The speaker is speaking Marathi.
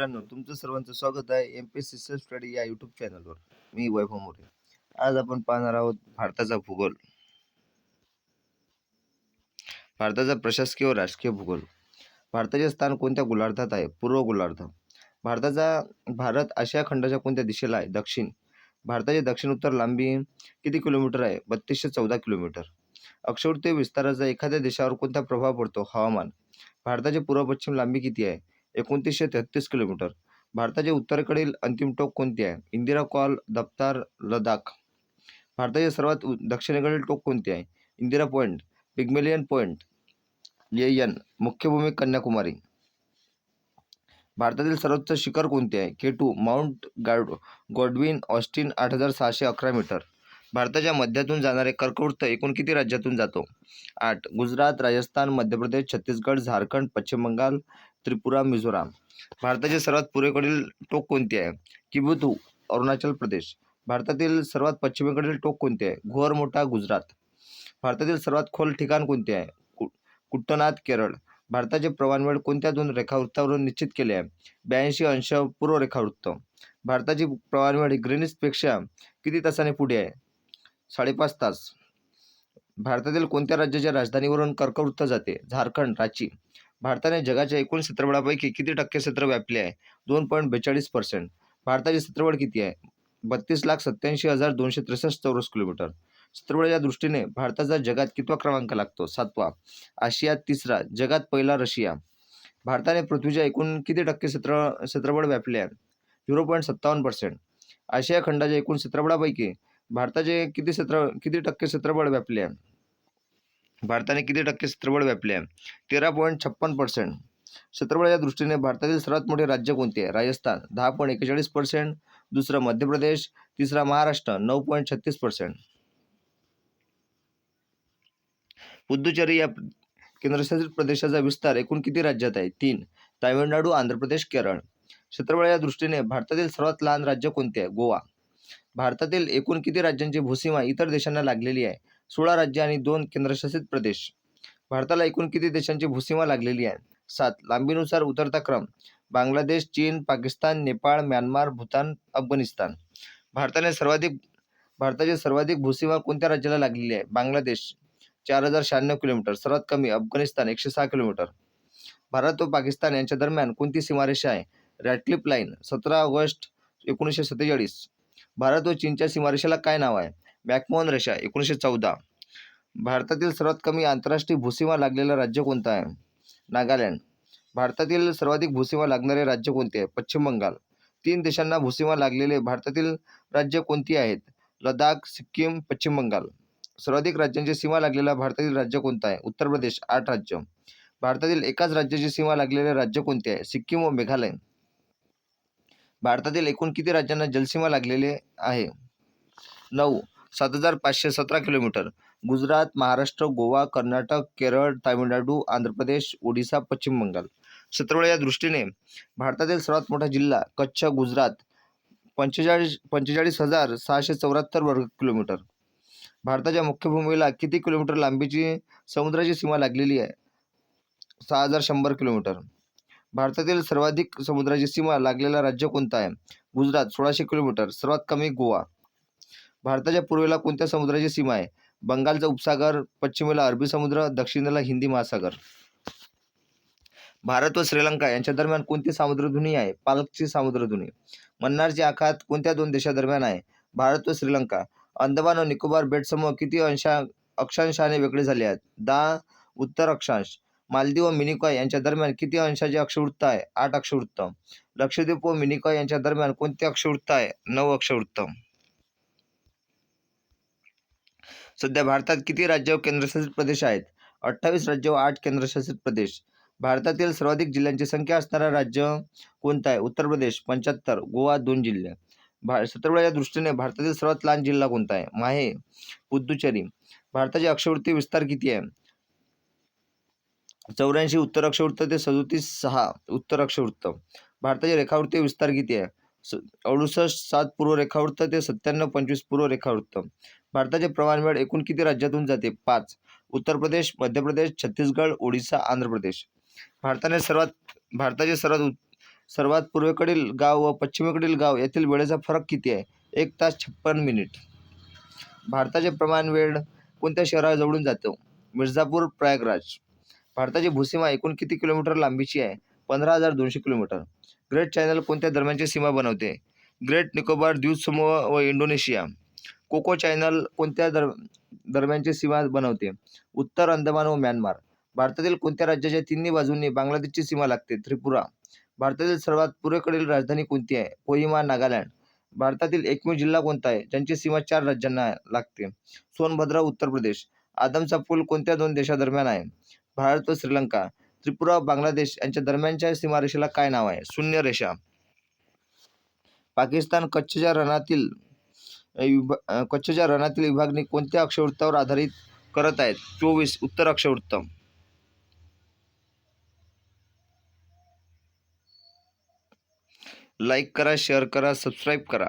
मित्रांनो तुमचं सर्वांचं स्वागत आहे M P C self study या यूट्यूब चॅनलवर मी वैभव मोरे. आज आपण पाहणार आहोत भारताचा भूगोल. भारताचा प्रशासकीय व राजकीय भूगोल. भारताचे स्थान कोणत्या गोलार्धात आहे? पूर्व गोलार्ध. भारताचा भारत आशिया खंडाच्या कोणत्या दिशेला आहे? दक्षिण. भारताची दक्षिण उत्तर लांबी किती किलोमीटर आहे? बत्तीसशे चौदा किलोमीटर. अक्षवृत्तीय विस्ताराचा एखाद्या देशावर कोणता प्रभाव पडतो? हवामान. भारताची पूर्व पश्चिम लांबी किती आहे? एकोणतीसशे तेहतीस किलोमीटर. भारताचे उत्तरेकडील अंतिम टोक कोणते आहे? इंदिरा कॉल दप्तार लडाख भारताचे सर्वात उ- दक्षिणेकडील टोक कोणते आहे? इंदिरा पॉईंट पिग्मेलियन पॉईंट येयन मुख्यभूमी कन्याकुमारी. भारतातील सर्वोच्च शिखर कोणते आहे? के टू माउंट गाड गॉडविन ऑस्टिन आठ हजार सहाशे अकरा मीटर. भारताच्या मध्यातून जाणारे कर्कवृत्त एकूण किती राज्यातून जातो? आठ. गुजरात राजस्थान मध्य प्रदेश छत्तीसगड झारखंड पश्चिम बंगाल त्रिपुरा मिझोराम. भारताचे सर्वात पूर्वेकडील टोक कोणते आहे? किबुतू अरुणाचल प्रदेश. भारतातील सर्वात पश्चिमेकडील टोक कोणते आहे? घोर मोठा गुजरात. भारतातील सर्वात खोल ठिकाण कोणते आहे? कु कुट्टनाथ केरळ. भारताचे प्रमाणवेळ कोणत्या दोन रेखावृत्तावरून निश्चित केले आहे? ब्याऐंशी अंश पूर्व रेखावृत्त. भारताची प्रमाणवेळ ग्रेनिसपेक्षा किती तासाने पुढे आहे? साडेपाच तास. भारतातील कोणत्या राज्याच्या राजधानीवरून कर्कवृत्त जाते? झारखंड रांची. भारताने जगाच्या एकूण क्षेत्रफळापैकी किती टक्के क्षेत्र व्यापले आहे? दोन पॉईंट बेचाळीस पर्सेंट. भारताचे क्षेत्रफळ किती आहे? बत्तीस लाख सत्याऐंशी हजार दोनशे त्रेसष्ट चौरस किलोमीटर. क्षेत्रफळाच्या दृष्टीने भारताचा जगात कितवा क्रमांक लागतो? सातवा. आशियात तिसरा. जगात पहिला रशिया. भारताने पृथ्वीच्या एकूण किती टक्के क्षेत्र क्षेत्रफळ व्यापले आहे? झिरो पॉईंट सत्तावन्न पर्सेंट. आशिया खंडाच्या एकूण क्षेत्रफळापैकी भारताचे किती क्षेत्र किती टक्के क्षेत्रफळ व्यापले आहे? भारताने किती टक्के क्षेत्रफळ व्यापले आहे? तेरा पॉईंट छप्पन पर्सेंट क्षेत्रफळाच्या दृष्टीने भारतातील सर्वात मोठे राज्य कोणते आहे? राजस्थान दहा पॉईंट एकेचाळीस पर्सेंट दुसरं मध्य प्रदेश तिसरा महाराष्ट्र नऊ पॉईंट छत्तीस पर्सेंट पुद्दुचेरी या केंद्रशासित प्रदेशाचा विस्तार एकूण किती राज्यात आहे? तीन. तामिळनाडू आंध्र प्रदेश केरळ क्षेत्रफळाच्या दृष्टीने भारतातील सर्वात लहान राज्य कोणते आहे? गोवा. भारतातील एकूण किती राज्यांची भूसीमा इतर देशांना लागलेली आहे? सोळा राज्य आणि दोन केंद्रशासित प्रदेश. भारताला एकूण किती देशांची भूसीमा लागलेली आहे? सात. लांबीनुसार उतरता क्रम. बांगलादेश चीन पाकिस्तान नेपाळ म्यानमार भूतान अफगाणिस्तान. भारताने सर्वाधिक भारताची सर्वाधिक भूसीमा कोणत्या राज्याला लागलेली आहे? बांगलादेश चार हजार शहाण्णव किलोमीटर. सर्वात कमी अफगाणिस्तान एकशे सहा किलोमीटर. भारत व पाकिस्तान यांच्या दरम्यान कोणती सीमारेषा आहे? रॅटक्लिप लाईन सतरा ऑगस्ट एकोणीसशे सत्तेचाळीस. भारत व चीनच्या सीमारेषेला काय नाव आहे? मॅकमोहन रेषा एकोणीसशे चौदा. भारतातील सर्वात कमी आंतरराष्ट्रीय भूसीमा लागलेलं राज्य कोणतं आहे? नागालँड. भारतातील सर्वाधिक भूसीमा लागणारे राज्य कोणते आहे? पश्चिम बंगाल. तीन देशांना भूसीमा लागलेले भारतातील राज्य कोणती आहेत? लडाख सिक्कीम पश्चिम बंगाल. सर्वाधिक राज्यांची सीमा लागलेला भारतातील राज्य कोणतं आहे? उत्तर प्रदेश आठ राज्य. भारतातील एकाच राज्याची सीमा लागलेले राज्य कोणते आहे? सिक्कीम व मेघालय. भारतातील एकूण किती राज्यांना जलसीमा लागलेले आहे? नऊ. सात हजार पाचशे सतरा किलोमीटर. गुजरात महाराष्ट्र गोवा कर्नाटक केरळ तामिळनाडू आंध्र प्रदेश ओडिसा पश्चिम बंगाल. क्षेत्रफळ या दृष्टीने भारतातील सर्वात मोठा जिल्हा कच्छ गुजरात पंचेचाळीस पंचेचाळीस हजार सहाशे चौऱ्याहत्तर वर्ग किलोमीटर. भारताच्या मुख्य भूमीला किती किलोमीटर लांबीची समुद्राची सीमा लागलेली आहे? सहा हजार शंभर किलोमीटर. भारतातील सर्वाधिक समुद्राची सीमा लागलेला राज्य कोणता आहे? गुजरात सोळाशे किलोमीटर. सर्वात कमी गोवा. भारताच्या पूर्वेला कोणत्या समुद्राची सीमा आहे? बंगालचा उपसागर पश्चिमेला अरबी समुद्र दक्षिणेला हिंदी महासागर. भारत व श्रीलंका यांच्या दरम्यान कोणती सामुद्रधुनी आहे? पालकची सामुद्रधुनी. मन्नारचे आखात कोणत्या दोन देशादरम्यान आहे? भारत व श्रीलंका. अंदमान व निकोबार बेटसमूह किती अंशा अक्षांशाने वेगळे झाले आहेत? दहा उत्तर अक्षांश. मालदीव व मिनिकॉय यांच्या दरम्यान किती अंशाचे अक्षवृत्त आहे? आठ अक्षवृत्त. लक्षद्वीप व मिनिकॉय यांच्या दरम्यान कोणते अक्षवृत्त आहे? नऊ अक्षवृत्त. सध्या भारतात किती राज्य व केंद्रशासित प्रदेश आहेत? अठ्ठावीस राज्य व आठ केंद्रशासित प्रदेश. भारतातील सर्वाधिक जिल्ह्यांची संख्या असणारा राज्य कोणता आहे? उत्तर प्रदेश पंच्याहत्तर. गोवा दोन जिल्हे. भा क्षेत्रफळाच्या दृष्टीने भारतातील सर्वात लहान जिल्हा कोणता आहे? माहे. पुद्दुचेरी भारताचे अक्षवृत्ती विस्तार किती आहे? चौऱ्याऐंशी उत्तर अक्षवृत्त ते सदोतीस सहा उत्तर अक्षवृत्त भारताचे रेखावृत्ती विस्तार किती आहे? स अडुसष्ट सात पूर्व रेखावृत्त ते सत्त्याण्णव पंचवीस पूर्व रेखावृत्त. भारताचे प्रमाणवेळ एकूण किती राज्यातून जाते? पाच. उत्तर प्रदेश मध्य प्रदेश छत्तीसगड ओडिसा आंध्र प्रदेश. भारताने सर्वात भारताचे सर्वात सर्वात पूर्वेकडील गाव व पश्चिमेकडील गाव यातील वेळेचा फरक किती आहे? एक तास छप्पन मिनिट. भारताचे प्रमाण वेळ कोणत्या शहराजवळून जातो? मिर्झापूर प्रयागराज. भारताची भूसीमा एकूण किती किलोमीटर लांबीची आहे? पंधरा हजार दोनशे किलोमीटर. ग्रेट चॅनल कोणत्या दरम्यानची सीमा बनवते? ग्रेट निकोबार द्वीपसमूह व इंडोनेशिया. कोको चॅनल कोणत्या दर दरम्यानची सीमा बनवते? उत्तर अंदमान व म्यानमार. भारतातील कोणत्या राज्याच्या तिन्ही बाजूंनी बांगलादेशची सीमा लागते? त्रिपुरा. भारतातील सर्वात पूर्वेकडील राजधानी कोणती आहे? कोहिमा नागालँड. भारतातील एकमेव जिल्हा कोणता आहे? ज्यांची सीमा चार राज्यांना लागते. सोनभद्र उत्तर प्रदेश. आदमचा पूल कोणत्या दोन देशादरम्यान आहे? भारत व श्रीलंका त्रिपुरा बांगलादेश यांच्या दरम्यानच्या सीमारेषेला काय नाव आहे? शून्य रेषा. पाकिस्तान कच्छच्या रणातील विभा कच्छच्या रणातील विभागणी कोणत्या अक्षवृत्तावर आधारित करत आहेत? चोवीस उत्तर अक्षवृत्त. लाईक करा शेअर करा सबस्क्राईब करा.